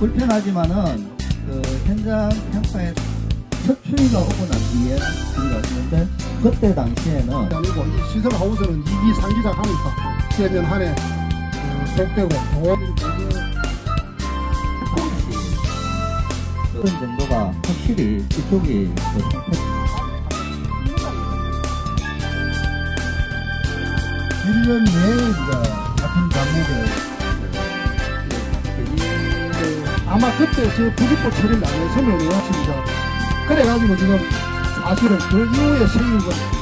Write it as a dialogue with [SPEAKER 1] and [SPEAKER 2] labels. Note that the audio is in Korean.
[SPEAKER 1] 불편하지만은 그 현장 평가에 첫 추이가 오고 난 뒤에 우리가 왔는데 그때 당시에는
[SPEAKER 2] 아니고 이 시설 하우스는 2기, 3기작 하니까 세면 한해 백대고 돈
[SPEAKER 1] 어떤 정도가 확실히 이쪽이 그 상태
[SPEAKER 2] 1년 내에 이제 아마 그때 저 부직포 처리를 안 했으면은 진짜 그래가지고 지금 사실은 그 이후에 생긴 건